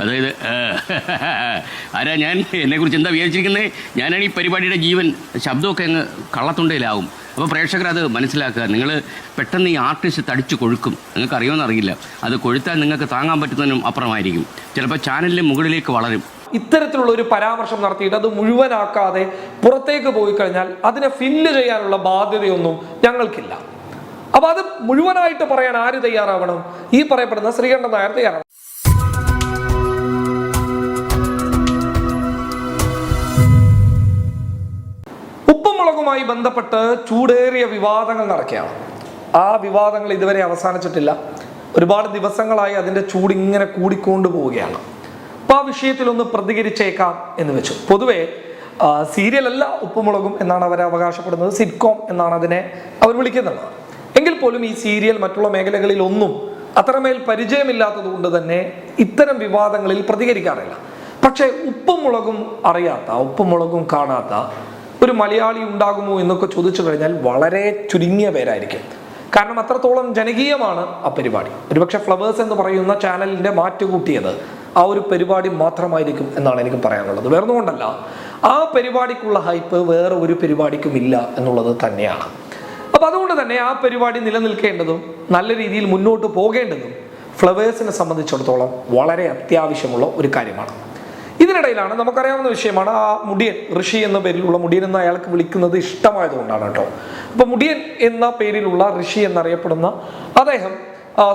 അതായത് ആരാ ഞാൻ? എന്നെക്കുറിച്ച് എന്താ വിചാരിച്ചിരിക്കുന്നത് ഞാനാണ് ഈ പരിപാടിയുടെ ജീവൻ. ശബ്ദമൊക്കെ അങ്ങ് കള്ളത്തുണ്ടയിലാവും. അപ്പോൾ പ്രേക്ഷകർ അത് മനസ്സിലാക്കുക. നിങ്ങൾ പെട്ടെന്ന് ഈ ആർട്ടിസ്റ്റ് തടിച്ച് കൊഴുക്കും. നിങ്ങൾക്ക് അറിയുമെന്ന് അറിയില്ല. അത് കൊഴുത്താൽ നിങ്ങൾക്ക് താങ്ങാൻ പറ്റുന്നതിനും അപ്പുറമായിരിക്കും. ചിലപ്പോൾ ചാനലിന് മുകളിലേക്ക് വളരും. ഇത്തരത്തിലുള്ള ഒരു പരാമർശം നടത്തിയിട്ട് അത് മുഴുവനാക്കാതെ പുറത്തേക്ക് പോയി കഴിഞ്ഞാൽ അതിനെ ഫില്ല് ചെയ്യാനുള്ള ബാധ്യതയൊന്നും ഞങ്ങൾക്കില്ല. അപ്പൊ അത് മുഴുവനായിട്ട് പറയാൻ ആര് തയ്യാറാവണം? ഈ പറയപ്പെടുന്ന ശ്രീകണ്ഠൻ നായർ തയ്യാറാവണം. മുളകുമായി ബന്ധപ്പെട്ട് ചൂടേറിയ വിവാദങ്ങൾ നടക്കുകയാണ്. ആ വിവാദങ്ങൾ ഇതുവരെ അവസാനിച്ചിട്ടില്ല. ഒരുപാട് ദിവസങ്ങളായി അതിന്റെ ചൂട് ഇങ്ങനെ കൂടിക്കൊണ്ടു പോവുകയാണ്. അപ്പൊ ആ വിഷയത്തിൽ ഒന്ന് പ്രതികരിച്ചേക്കാം എന്ന് വെച്ചു. പൊതുവെ സീരിയലല്ല ഉപ്പുമുളകും എന്നാണ് അവർ അവകാശപ്പെടുന്നത് സിറ്റ്കോം എന്നാണ് അതിനെ അവർ വിളിക്കുന്നത്. എങ്കിൽ പോലും ഈ സീരിയൽ മറ്റുള്ള മേഖലകളിൽ ഒന്നും അത്രമേൽ പരിചയമില്ലാത്തത് കൊണ്ട് തന്നെ ഇത്തരം വിവാദങ്ങളിൽ പ്രതികരിക്കാറില്ല. പക്ഷേ ഉപ്പുമുളകും അറിയാത്ത ഉപ്പുമുളകും കാണാത്ത ഒരു മലയാളി ഉണ്ടാകുമോ എന്നൊക്കെ ചോദിച്ചു കഴിഞ്ഞാൽ വളരെ ചുരുങ്ങിയ പേരായിരിക്കും. കാരണം അത്രത്തോളം ജനകീയമാണ് ആ പരിപാടി. ഒരുപക്ഷെ ഫ്ലവേഴ്സ് എന്ന് പറയുന്ന ചാനലിന്റെ മാറ്റുകൂട്ടിയത് ആ ഒരു പരിപാടി മാത്രമായിരിക്കും എന്നാണ് എനിക്ക് പറയാനുള്ളത്. വേറൊന്നുകൊണ്ടല്ല ആ പരിപാടിക്കുള്ള ഹൈപ്പ് വേറെ ഒരു പരിപാടിക്കും ഇല്ല എന്നുള്ളത് തന്നെയാണ്. അപ്പൊ അതുകൊണ്ട് തന്നെ ആ പരിപാടി നിലനിൽക്കേണ്ടതും നല്ല രീതിയിൽ മുന്നോട്ട് പോകേണ്ടതും ഫ്ലവേഴ്സിനെ സംബന്ധിച്ചിടത്തോളം വളരെ അത്യാവശ്യമുള്ള ഒരു കാര്യമാണ്. ഇതിനിടയിലാണ് നമുക്കറിയാവുന്ന വിഷയമാണ് ആ മുടിയൻ ഋഷി എന്ന പേരിലുള്ള മുടിയൻ എന്ന് അയാൾക്ക് വിളിക്കുന്നത് ഇഷ്ടമായതുകൊണ്ടാണ് കേട്ടോ. അപ്പൊ മുടിയൻ എന്ന പേരിലുള്ള ഋഷി എന്നറിയപ്പെടുന്ന അദ്ദേഹം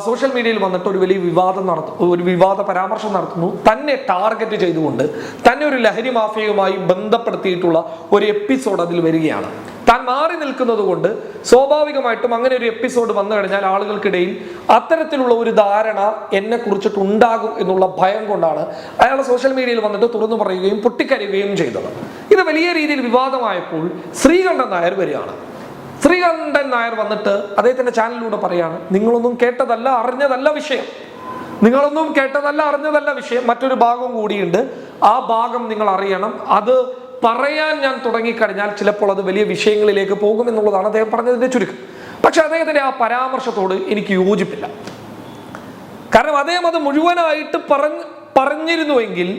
സോഷ്യൽ മീഡിയയിൽ വന്നിട്ട് ഒരു വലിയ വിവാദം നടത്തും ഒരു വിവാദ പരാമർശം നടത്തുന്നു. തന്നെ ടാർഗറ്റ് ചെയ്തുകൊണ്ട് തന്നെ ഒരു ലഹരി മാഫിയയുമായി ബന്ധപ്പെടുത്തിയിട്ടുള്ള ഒരു എപ്പിസോഡ് അതിൽ വരികയാണ്. താൻ മാറി നിൽക്കുന്നത് കൊണ്ട് സ്വാഭാവികമായിട്ടും അങ്ങനെ ഒരു എപ്പിസോഡ് വന്നു കഴിഞ്ഞാൽ ആളുകൾക്കിടയിൽ അത്തരത്തിലുള്ള ഒരു ധാരണ എന്നെ കുറിച്ചിട്ട് ഉണ്ടാകും എന്നുള്ള ഭയം കൊണ്ടാണ് അയാൾ സോഷ്യൽ മീഡിയയിൽ വന്നിട്ട് തുറന്നു പറയുകയും പൊട്ടിക്കരയുകയും ചെയ്തത്. ഇത് വലിയ രീതിയിൽ വിവാദമായപ്പോൾ ശ്രീകണ്ഠൻ നായർ വരികയാണ്. ശ്രീകണ്ഠൻ നായർ വന്നിട്ട് അദ്ദേഹത്തിന്റെ ചാനലിലൂടെ പറയാണ് നിങ്ങളൊന്നും കേട്ടതല്ല അറിഞ്ഞതല്ല വിഷയം. നിങ്ങളൊന്നും കേട്ടതല്ല അറിഞ്ഞതല്ല വിഷയം. മറ്റൊരു ഭാഗം കൂടിയുണ്ട്. ആ ഭാഗം നിങ്ങൾ അറിയണം. അത് പറയാൻ ഞാൻ തുടങ്ങിക്കഴിഞ്ഞാൽ ചിലപ്പോൾ അത് വലിയ വിഷയങ്ങളിലേക്ക് പോകും എന്നുള്ളതാണ് അദ്ദേഹം പറഞ്ഞതിന്റെ ചുരുക്കം. പക്ഷെ അദ്ദേഹത്തിന്റെ ആ പരാമർശത്തോട് എനിക്ക് യോജിപ്പില്ല. കാരണം അദ്ദേഹം അത് മുഴുവനായിട്ട് പറഞ്ഞ് പറഞ്ഞിരുന്നുവെങ്കിൽ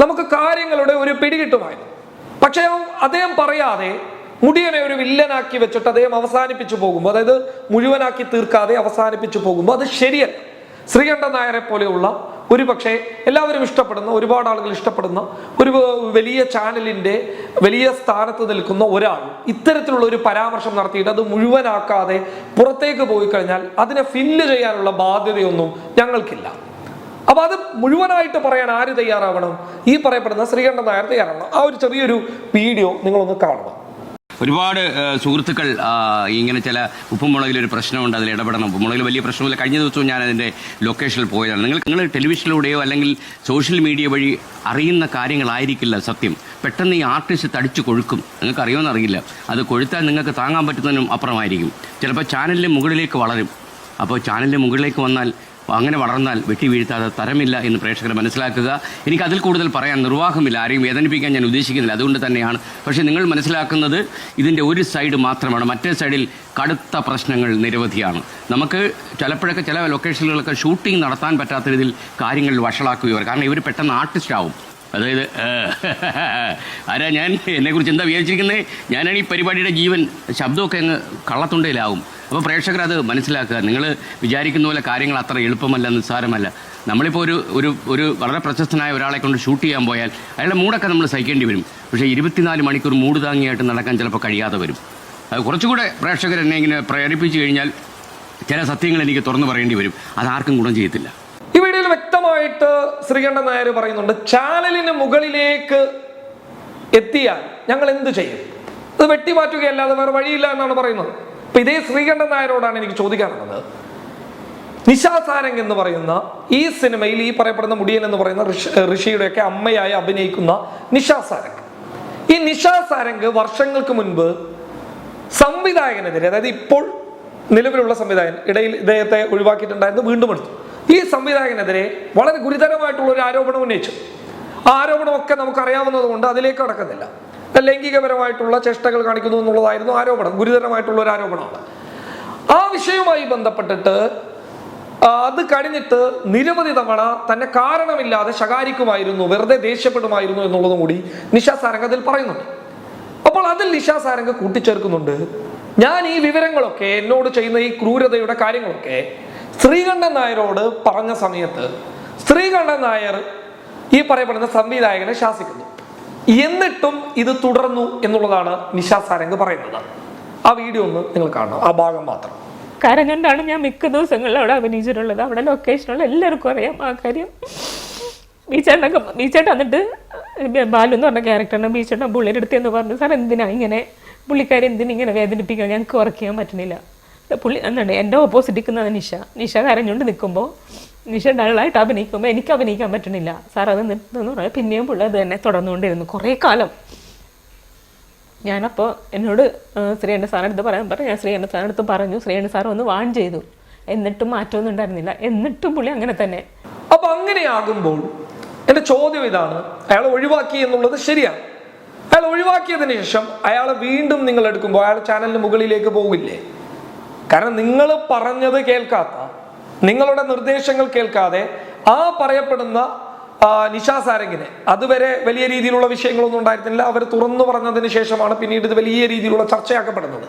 നമുക്ക് കാര്യങ്ങളുടെ ഒരു പിടികിട്ടുമായിരുന്നു. പക്ഷേ അദ്ദേഹം പറയാതെ മുടിയനെ ഒരു വില്ലനാക്കി വെച്ചിട്ട് അദ്ദേഹം അവസാനിപ്പിച്ചു പോകുമ്പോൾ അതായത് മുഴുവനാക്കി തീർക്കാതെ അവസാനിപ്പിച്ചു പോകുമ്പോൾ അത് ശരിയല്ല. ശ്രീകണ്ഠൻ നായരെ പോലെയുള്ള ഒരു പക്ഷേ എല്ലാവരും ഇഷ്ടപ്പെടുന്ന ഒരുപാട് ആളുകൾ ഇഷ്ടപ്പെടുന്ന. ഒരു വലിയ ചാനലിന്റെ വലിയ സ്ഥാനത്ത് നിൽക്കുന്ന ഒരാൾ ഇത്തരത്തിലുള്ള ഒരു പരാമർശം നടത്തിയിട്ട് അത് മുഴുവനാക്കാതെ പുറത്തേക്ക് പോയി കഴിഞ്ഞാൽ അതിനെ ഫില്ല് ചെയ്യാനുള്ള ബാധ്യതയൊന്നും ഞങ്ങൾക്കില്ല. അപ്പൊ അത് മുഴുവനായിട്ട് പറയാൻ ആര് തയ്യാറാവണം? ഈ പറയപ്പെടുന്ന ശ്രീകണ്ഠൻ നായർ തയ്യാറാവണം. ആ ഒരു ചെറിയൊരു വീഡിയോ നിങ്ങളൊന്ന് കാണണം. ഒരുപാട് സുഹൃത്തുക്കൾ ഇങ്ങനെ ചില ഉപ്പുമുളകിൽ ഒരു പ്രശ്നമുണ്ട് അതിൽ ഇടപെടണം. ഉപ്പുമുളകിൽ വലിയ പ്രശ്നമില്ല കഴിഞ്ഞ ദിവസവും ഞാൻ അതിന്റെ ലൊക്കേഷനിൽ പോയതാണ്. നിങ്ങൾ നിങ്ങൾ ടെലിവിഷനിലൂടെയോ അല്ലെങ്കിൽ സോഷ്യൽ മീഡിയ വഴി അറിയുന്ന കാര്യങ്ങളായിരിക്കില്ല സത്യം. പെട്ടെന്ന് ഈ ആർട്ടിസ്റ്റ് തടിച്ച് കൊഴുക്കും. നിങ്ങൾക്ക് അറിയില്ല. അത് കൊഴുത്താൽ നിങ്ങൾക്ക് താങ്ങാൻ പറ്റുന്നതിനും അപ്പുറമായിരിക്കും. ചിലപ്പോൾ ചാനലിന്റെ മുകളിലേക്ക് വളരും. അപ്പോൾ ചാനലിന്റെ മുകളിലേക്ക് വന്നാൽ അങ്ങനെ വളർന്നാൽ വെട്ടി വീഴ്ത്താതെ തരമില്ല എന്ന് പ്രേക്ഷകർ മനസ്സിലാക്കുക. എനിക്ക് അതിൽ കൂടുതൽ പറയാൻ നിർവാഹമില്ല. ആരെയും വേദനിപ്പിക്കാൻ ഞാൻ ഉദ്ദേശിക്കുന്നില്ല. അതുകൊണ്ട് തന്നെയാണ്. പക്ഷേ നിങ്ങൾ മനസ്സിലാക്കുന്നത് ഇതിന്റെ ഒരു സൈഡ് മാത്രമാണ്. മറ്റേ സൈഡിൽ കടുത്ത പ്രശ്നങ്ങൾ നിരവധിയാണ്. നമുക്ക് ചിലപ്പോഴൊക്കെ ചില ലൊക്കേഷനുകളൊക്കെ ഷൂട്ടിംഗ് നടത്താൻ പറ്റാത്ത രീതിയിൽ കാര്യങ്ങൾ വഷളാക്കുകയോ കാരണം ഇവർ പെട്ടെന്ന് ആർട്ടിസ്റ്റ് ആവും. അതായത് ആരാ ഞാൻ? എന്നെക്കുറിച്ച് എന്താ വിചാരിച്ചിരിക്കുന്നത് ഞാനാണ് ഈ പരിപാടിയുടെ ജീവൻ. ശബ്ദമൊക്കെ അങ്ങ് കള്ളത്തുണ്ടയിലാവും. അപ്പോൾ പ്രേക്ഷകർ അത് മനസ്സിലാക്കുക. നിങ്ങൾ വിചാരിക്കുന്ന പോലെ കാര്യങ്ങൾ അത്ര എളുപ്പമല്ല നിസ്സാരമല്ല. നമ്മളിപ്പോൾ ഒരു ഒരു ഒരു വളരെ പ്രശസ്തനായ ഒരാളെ കൊണ്ട് ഷൂട്ട് ചെയ്യാൻ പോയാൽ അയാളുടെ മൂടൊക്കെ നമ്മൾ സഹിക്കേണ്ടി വരും. പക്ഷേ ഇരുപത്തിനാല് മണിക്കൂർ മൂട് താങ്ങിയായിട്ട് നടക്കാൻ ചിലപ്പോൾ കഴിയാതെ വരും. അത് കുറച്ചുകൂടെ പ്രേക്ഷകർ എന്നെ ഇങ്ങനെ പ്രേരിപ്പിച്ചു കഴിഞ്ഞാൽ ചില സത്യങ്ങൾ എനിക്ക് തുറന്നു പറയേണ്ടി വരും. അതാർക്കും ഗുണം ചെയ്യത്തില്ല. ഈ വീഡിയോയിൽ വ്യക്തമായിട്ട് ശ്രീകണ്ഠൻ നായർ പറയുന്നുണ്ട് ചാനലിന് മുകളിലേക്ക് എത്തിയാൽ ഞങ്ങൾ എന്ത് ചെയ്യും? അത് വെട്ടിമാറ്റുകയല്ലാതെ വേറെ വഴിയില്ല എന്നാണ് പറയുന്നത്. അപ്പൊ ഇതേ ശ്രീകണ്ഠൻ നായരോടാണ് എനിക്ക് ചോദിക്കാനുള്ളത് നിശാസാരംഗ് എന്ന് പറയുന്ന ഈ സിനിമയിൽ ഈ പറയപ്പെടുന്ന മുടിയൻ എന്ന് പറയുന്ന ഋഷിയുടെയൊക്കെ അമ്മയായി അഭിനയിക്കുന്ന നിശാസാരംഗ്. ഈ നിശാസാരംഗ് വർഷങ്ങൾക്ക് മുൻപ് സംവിധായകനെതിരെ അതായത് ഇപ്പോൾ നിലവിലുള്ള സംവിധായകൻ ഇടയിൽ ഇദ്ദേഹത്തെ ഒഴിവാക്കിയിട്ടുണ്ടായിരുന്നു വീണ്ടും എടുത്തു. ഈ സംവിധായകനെതിരെ വളരെ ഗുരുതരമായിട്ടുള്ള ഒരു ആരോപണം ഉന്നയിച്ചു. ആ ആരോപണമൊക്കെ നമുക്കറിയാവുന്നത് കൊണ്ട് അതിലേക്ക് കടക്കുന്നില്ല. ലൈംഗികപരമായിട്ടുള്ള ചേഷ്ടകൾ കാണിക്കുന്നു എന്നുള്ളതായിരുന്നു ആരോപണം. ഗുരുതരമായിട്ടുള്ള ഒരു ആരോപണമാണ്. ആ വിഷയവുമായി ബന്ധപ്പെട്ടിട്ട് അത് കഴിഞ്ഞിട്ട് നിരവധി തവണ തന്നെ കാരണമില്ലാതെ ശകാരിക്കുമായിരുന്നു വെറുതെ ദേഷ്യപ്പെടുമായിരുന്നു എന്നുള്ളതും കൂടി നിഷ സാരംഗ് അതിൽ പറയുന്നുണ്ട്. അപ്പോൾ അതിൽ നിഷ സാരംഗ് കൂട്ടിച്ചേർക്കുന്നുണ്ട്. ഞാൻ ഈ വിവരങ്ങളൊക്കെ എന്നോട് ചെയ്യുന്ന ഈ ക്രൂരതയുടെ കാര്യങ്ങളൊക്കെ ശ്രീകണ്ഠൻ നായരോട് പറഞ്ഞ സമയത്ത് ശ്രീകണ്ഠൻ നായർ ഈ പറയപ്പെടുന്ന സംവിധായകനെ ശാസിക്കുന്നു. എന്നിട്ടും ഇത് തുടർന്നു എന്നുള്ളതാണ് നിഷ സാരംഗ് പറയുന്നത്. ആ വീഡിയോ ഒന്ന് നിങ്ങൾ കാണണം. ആ ഭാഗം മാത്രം. കരഞ്ഞുകൊണ്ടാണ് ഞാൻ മിക്ക ദിവസങ്ങളിൽ അവിടെ അഭിനയിച്ചിട്ടുള്ളത്. അവിടെ ലൊക്കേഷനുള്ള എല്ലാവർക്കും അറിയാം ആ കാര്യം. ബീച്ചേട്ടനൊക്കെ ബീച്ചേട്ടൻ വന്നിട്ട് ബാലു എന്ന് പറഞ്ഞ ക്യാരക്ടറിനെ ബീച്ചേട്ടൻ പുള്ളിയുടെ അടുത്ത് എന്ന് പറഞ്ഞു സാർ എന്തിനാ ഇങ്ങനെ പുള്ളിക്കാരെ എന്തിനാ ഇങ്ങനെ വേദനിപ്പിക്കുക ഞങ്ങൾക്ക് വർക്ക് പറ്റുന്നില്ല. പുള്ളി എന്താണ് എന്റെ ഓപ്പോസിറ്റ് നിൽക്കുന്നതാണ് നിഷ നിഷ കരഞ്ഞുകൊണ്ട് നിൽക്കുമ്പോൾ നിഷ അഭിനയിക്കുമ്പോൾ എനിക്ക് അഭിനയിക്കാൻ പറ്റുന്നില്ല സാർ അത് നിർത്തുന്നു പറഞ്ഞാൽ പിന്നെയും പുള്ളി അത് തന്നെ തുടർന്നുകൊണ്ടിരുന്നു കുറേ കാലം. ഞാനപ്പോൾ എന്നോട് ശ്രീകണ്ഠ സാറിനടുത്ത് പറയാൻ പറഞ്ഞു ഞാൻ ശ്രീകണ്ഠ സാറിനടുത്ത് പറഞ്ഞു ശ്രീകണ്ഠ സാർ ഒന്ന് വാൺ ചെയ്തു. എന്നിട്ടും മാറ്റമൊന്നും ഉണ്ടായിരുന്നില്ല. എന്നിട്ടും പുള്ളി അങ്ങനെ തന്നെ. അപ്പൊ അങ്ങനെയാകുമ്പോൾ എന്റെ ചോദ്യം ഇതാണ്. അയാൾ ഒഴിവാക്കി എന്നുള്ളത് ശരിയാണ് അയാൾ ഒഴിവാക്കിയതിന് ശേഷം അയാളെ വീണ്ടും നിങ്ങൾ എടുക്കുമ്പോൾ അയാൾ ചാനലിന് മുകളിലേക്ക് പോകില്ലേ? കാരണം നിങ്ങൾ പറഞ്ഞത് കേൾക്കാത്ത നിങ്ങളുടെ നിർദ്ദേശങ്ങൾ കേൾക്കാതെ ആ പറയപ്പെടുന്ന നിഷാ സാരംഗിനെ. അതുവരെ വലിയ രീതിയിലുള്ള വിഷയങ്ങളൊന്നും ഉണ്ടായിരുന്നില്ല. അവർ തുറന്നു പറഞ്ഞതിന് ശേഷമാണ് പിന്നീട് ഇത് വലിയ രീതിയിലുള്ള ചർച്ചയാക്കപ്പെടുന്നത്.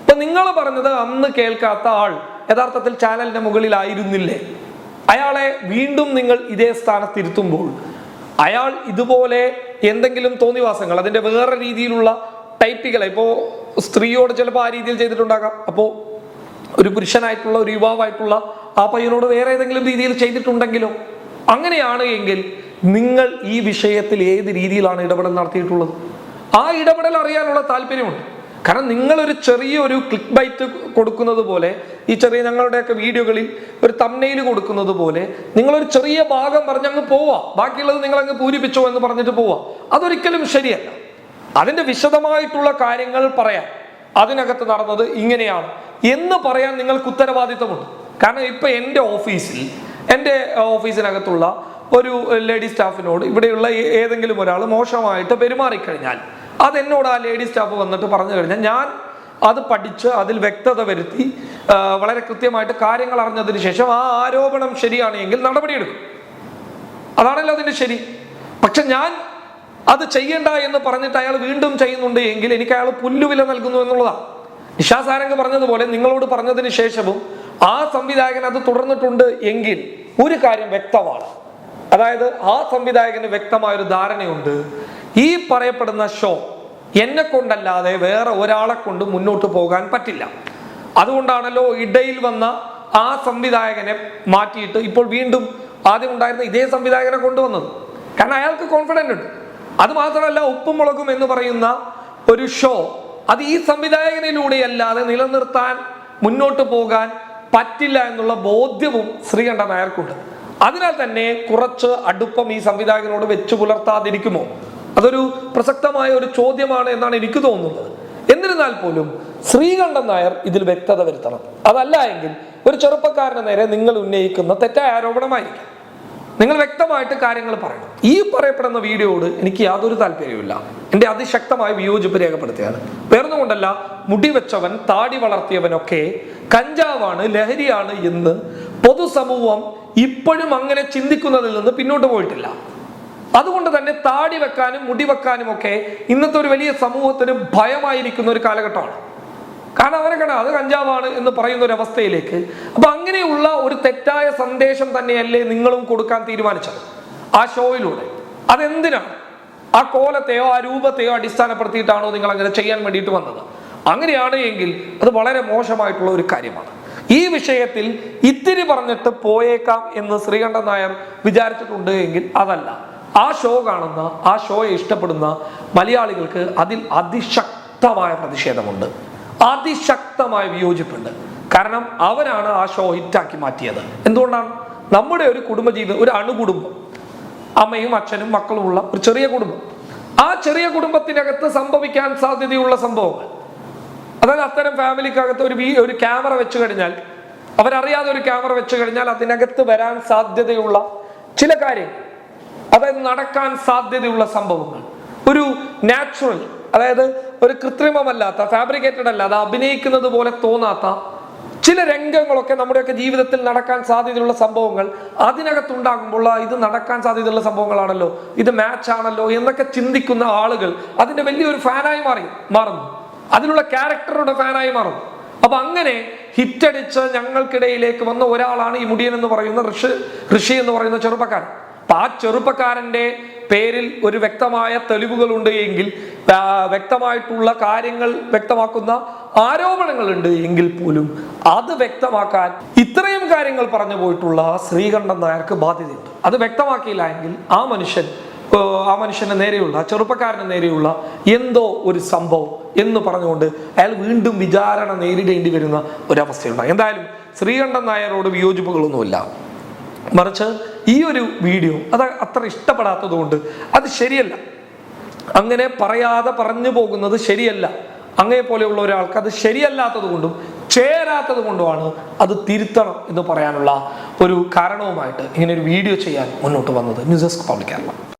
അപ്പൊ നിങ്ങൾ പറഞ്ഞത് അന്ന് കേൾക്കാത്ത ആൾ യഥാർത്ഥത്തിൽ ചാനലിന്റെ മുകളിലായിരുന്നില്ലേ? അയാളെ വീണ്ടും നിങ്ങൾ ഇതേ സ്ഥാനത്തിരുത്തുമ്പോൾ അയാൾ ഇതുപോലെ എന്തെങ്കിലും തോന്നിവാസങ്ങൾ അതിന്റെ വേറെ രീതിയിലുള്ള ടൈപ്പുകളെ ഇപ്പോ സ്ത്രീയോട് ചിലപ്പോൾ ആ രീതിയിൽ ചെയ്തിട്ടുണ്ടാകാം. അപ്പോ ഒരു പുരുഷനായിട്ടുള്ള ഒരു യുവാവായിട്ടുള്ള ആ പയ്യനോട് വേറെ ഏതെങ്കിലും രീതിയിൽ ചെയ്തിട്ടുണ്ടെങ്കിലോ? അങ്ങനെയാണ് എങ്കിൽ നിങ്ങൾ ഈ വിഷയത്തിൽ ഏത് രീതിയിലാണ് ഇടപെടൽ നടത്തിയിട്ടുള്ളത്? ആ ഇടപെടൽ അറിയാനുള്ള താല്പര്യമുണ്ട്. കാരണം നിങ്ങളൊരു ചെറിയൊരു ക്ലിക്ക് ബൈറ്റ് കൊടുക്കുന്നത് പോലെ ഈ ചെറിയ ഞങ്ങളുടെയൊക്കെ വീഡിയോകളിൽ ഒരു തമ്മയിൽ കൊടുക്കുന്നത് പോലെ നിങ്ങളൊരു ചെറിയ ഭാഗം പറഞ്ഞ് അങ്ങ് പോവാ. ബാക്കിയുള്ളത് നിങ്ങൾ അങ്ങ് പൂരിപ്പിച്ചോ എന്ന് പറഞ്ഞിട്ട് പോവാ. അതൊരിക്കലും ശരിയല്ല. അതിന്റെ വിശദമായിട്ടുള്ള കാര്യങ്ങൾ പറയാൻ അതിനകത്ത് നടന്നത് ഇങ്ങനെയാണ്. എന്ന് പറയാൻ നിങ്ങൾക്ക് ഉത്തരവാദിത്തമുണ്ട്. കാരണം ഇപ്പൊ എന്റെ ഓഫീസിൽ എന്റെ ഓഫീസിനകത്തുള്ള ഒരു ലേഡി സ്റ്റാഫിനോട് ഇവിടെയുള്ള ഏതെങ്കിലും ഒരാൾ മോശമായിട്ട് പെരുമാറിക്കഴിഞ്ഞാൽ അത് എന്നോട് ആ ലേഡി സ്റ്റാഫ് വന്നിട്ട് പറഞ്ഞു കഴിഞ്ഞാൽ ഞാൻ അത് പഠിച്ച് അതിൽ വ്യക്തത വരുത്തി വളരെ കൃത്യമായിട്ട് കാര്യങ്ങൾ അറിഞ്ഞതിന് ശേഷം ആ ആരോപണം ശരിയാണെങ്കിൽ നടപടിയെടുക്കും. അതാണല്ലോ അതിന്റെ ശരി. പക്ഷെ ഞാൻ അത് ചെയ്യണ്ട എന്ന് പറഞ്ഞിട്ട് അയാൾ വീണ്ടും ചെയ്യുന്നുണ്ട് എങ്കിൽ എനിക്ക് അയാൾ പുല്ലുവില നൽകുന്നു എന്നുള്ളതാണ് നിഷാ സാരംഗ് പറഞ്ഞതുപോലെ നിങ്ങളോട് പറഞ്ഞതിന് ശേഷവും ആ സംവിധായകൻ അത് തുടർന്നിട്ടുണ്ട് എങ്കിൽ ഒരു കാര്യം വ്യക്തമാണ്. അതായത് ആ സംവിധായകന് വ്യക്തമായ ഒരു ധാരണയുണ്ട്. ഈ പറയപ്പെടുന്ന ഷോ എന്നെ കൊണ്ടല്ലാതെ വേറെ ഒരാളെ കൊണ്ട് മുന്നോട്ട് പോകാൻ പറ്റില്ല. അതുകൊണ്ടാണല്ലോ ഇടയിൽ വന്ന ആ സംവിധായകനെ മാറ്റിയിട്ട് ഇപ്പോൾ വീണ്ടും ആദ്യം ഉണ്ടായിരുന്ന ഇതേ സംവിധായകനെ കൊണ്ടുവന്നത്. കാരണം അയാൾക്ക് കോൺഫിഡന്റ് ഉണ്ട്. അത് മാത്രമല്ല ഉപ്പും മുളകും എന്ന് പറയുന്ന ഒരു ഷോ അത് ഈ സംവിധായകനിലൂടെ അല്ലാതെ നിലനിർത്താൻ മുന്നോട്ട് പോകാൻ പറ്റില്ല എന്നുള്ള ബോധ്യവും ശ്രീകണ്ഠൻ നായർക്കുണ്ട്. അതിനാൽ തന്നെ കുറച്ച് അടുപ്പം ഈ സംവിധായകനോട് വെച്ചു പുലർത്താതിരിക്കുമോ? അതൊരു പ്രസക്തമായ ഒരു ചോദ്യമാണ് എന്നാണ് എനിക്ക് തോന്നുന്നത്. എന്നിരുന്നാൽ പോലും ശ്രീകണ്ഠൻ നായർ ഇതിൽ വ്യക്തത വരുത്തണം. അതല്ല എങ്കിൽ ഒരു ചെറുപ്പക്കാരന് നേരെ നിങ്ങൾ ഉന്നയിക്കുന്ന തെറ്റായ ആരോപണമായിരിക്കും. നിങ്ങൾ വ്യക്തമായിട്ട് കാര്യങ്ങൾ പറയണം. ഈ പറയപ്പെടുന്ന വീഡിയോയോട് എനിക്ക് യാതൊരു താല്പര്യവുമില്ല. എന്റെ അതിശക്തമായ വിയോജിപ്പ് രേഖപ്പെടുത്തിയാണ് വേറൊന്നുകൊണ്ടല്ല മുടി വെച്ചവൻ താടി വളർത്തിയവനൊക്കെ കഞ്ചാവാണ് ലഹരിയാണ് എന്ന് പൊതുസമൂഹം ഇപ്പോഴും അങ്ങനെ ചിന്തിക്കുന്നതിൽ നിന്ന് പിന്നോട്ട് പോയിട്ടില്ല. അതുകൊണ്ട് തന്നെ താടി വെക്കാനും മുടി വെക്കാനും ഒക്കെ ഇന്നത്തെ ഒരു വലിയ സമൂഹത്തിന് ഭയമായിരിക്കുന്ന ഒരു കാലഘട്ടമാണ്. കാരണം അവരെ കണ്ട അത് കഞ്ചാവാണ് എന്ന് പറയുന്ന ഒരു അവസ്ഥയിലേക്ക് അപ്പൊ അങ്ങനെയുള്ള ഒരു തെറ്റായ സന്ദേശം തന്നെയല്ലേ നിങ്ങളും കൊടുക്കാൻ തീരുമാനിച്ചത് ആ ഷോയിലൂടെ. അതെന്തിനാണ്? ആ കോലത്തെയോ ആ രൂപത്തെയോ അടിസ്ഥാനപ്പെടുത്തിയിട്ടാണോ നിങ്ങൾ അങ്ങനെ ചെയ്യാൻ വേണ്ടിയിട്ട് വന്നത്? അങ്ങനെയാണ് എങ്കിൽ അത് വളരെ മോശമായിട്ടുള്ള ഒരു കാര്യമാണ്. ഈ വിഷയത്തിൽ ഇത്തിരി പറഞ്ഞിട്ട് പോയേക്കാം എന്ന് ശ്രീകണ്ഠൻ നായർ വിചാരിച്ചിട്ടുണ്ട് എങ്കിൽ അതല്ല. ആ ഷോ കാണുന്ന ആ ഷോയെ ഇഷ്ടപ്പെടുന്ന മലയാളികൾക്ക് അതിൽ അതിശക്തമായ പ്രതിഷേധമുണ്ട്. അതിശക്തമായ വിയോജിപ്പുണ്ട്. കാരണം അവരാണ് ആ ഷോ ഹിറ്റാക്കി മാറ്റിയത്. എന്തുകൊണ്ടാണ്? നമ്മുടെ ഒരു കുടുംബജീവിതം ഒരു അണുകുടുംബം അമ്മയും അച്ഛനും മക്കളുമുള്ള ഒരു ചെറിയ കുടുംബം. ആ ചെറിയ കുടുംബത്തിനകത്ത് സംഭവിക്കാൻ സാധ്യതയുള്ള സംഭവങ്ങൾ. അതായത് അത്തരം ഫാമിലിക്കകത്ത് ഒരു ഒരു ക്യാമറ വെച്ച് കഴിഞ്ഞാൽ അവരറിയാതെ ഒരു ക്യാമറ വെച്ച് കഴിഞ്ഞാൽ അതിനകത്ത് വരാൻ സാധ്യതയുള്ള ചില കാര്യങ്ങൾ. അതായത് നടക്കാൻ സാധ്യതയുള്ള സംഭവങ്ങൾ. ഒരു നാച്ചുറൽ അതായത് ഒരു കൃത്രിമമല്ലാത്ത ഫാബ്രിക്കേറ്റഡ് അല്ലാതെ അഭിനയിക്കുന്നത് പോലെ തോന്നാത്ത ചില രംഗങ്ങളൊക്കെ നമ്മുടെയൊക്കെ ജീവിതത്തിൽ നടക്കാൻ സാധ്യതയുള്ള സംഭവങ്ങൾ അതിനകത്തുണ്ടാകുമ്പോൾ ഇത് നടക്കാൻ സാധ്യതയുള്ള സംഭവങ്ങളാണല്ലോ ഇത് മാച്ച് ആണല്ലോ എന്നൊക്കെ ചിന്തിക്കുന്ന ആളുകൾ അതിന്റെ വലിയൊരു ഫാനായി മാറി മാറുന്നു. അതിനുള്ള ക്യാരക്ടറുടെ ഫാനായി മാറുന്നു. അപ്പൊ അങ്ങനെ ഹിറ്റടിച്ച് ഞങ്ങൾക്കിടയിലേക്ക് വന്ന ഒരാളാണ് ഈ മുടിയൻ എന്ന് പറയുന്ന ഋഷി ഋഷി എന്ന് പറയുന്ന ചെറുപ്പക്കാരൻ. അപ്പൊ ആ ചെറുപ്പക്കാരന്റെ പേരിൽ ഒരു വ്യക്തമായ തെളിവുകളുണ്ട് എങ്കിൽ വ്യക്തമായിട്ടുള്ള കാര്യങ്ങൾ വ്യക്തമാക്കുന്ന ആരോപണങ്ങളുണ്ട് എങ്കിൽ പോലും അത് വ്യക്തമാക്കാൻ ഇത്രയും കാര്യങ്ങൾ പറഞ്ഞു പോയിട്ടുള്ള ശ്രീകണ്ഠൻ നായർക്ക് ബാധ്യതയുണ്ട്. അത് വ്യക്തമാക്കിയില്ല എങ്കിൽ ആ മനുഷ്യൻ ആ മനുഷ്യന് നേരെയുള്ള ചെറുപ്പക്കാരന് നേരെയുള്ള എന്തോ ഒരു സംഭവം എന്ന് പറഞ്ഞുകൊണ്ട് അയാൾ വീണ്ടും വിചാരണ നേരിടേണ്ടി വരുന്ന ഒരവസ്ഥയുണ്ടായി. എന്തായാലും ശ്രീകണ്ഠൻ നായരോട് വിയോജിപ്പുകളൊന്നുമില്ല. മറിച്ച് ഈ ഒരു വീഡിയോ അത് അത്ര ഇഷ്ടപ്പെടാത്തതുകൊണ്ട് അത് ശരിയല്ല. അങ്ങനെ പറയാതെ പറഞ്ഞു പോകുന്നത് ശരിയല്ല. അങ്ങേ പോലെയുള്ള ഒരാൾക്ക് അത് ശരിയല്ലാത്തത് കൊണ്ടും ചേരാത്തത് കൊണ്ടുമാണ് അത് തിരുത്തണം എന്ന് പറയാനുള്ള ഒരു കാരണവുമായിട്ട് ഇങ്ങനെ ഒരു വീഡിയോ ചെയ്യാൻ മുന്നോട്ട് വന്നത്. News desk public Kerala.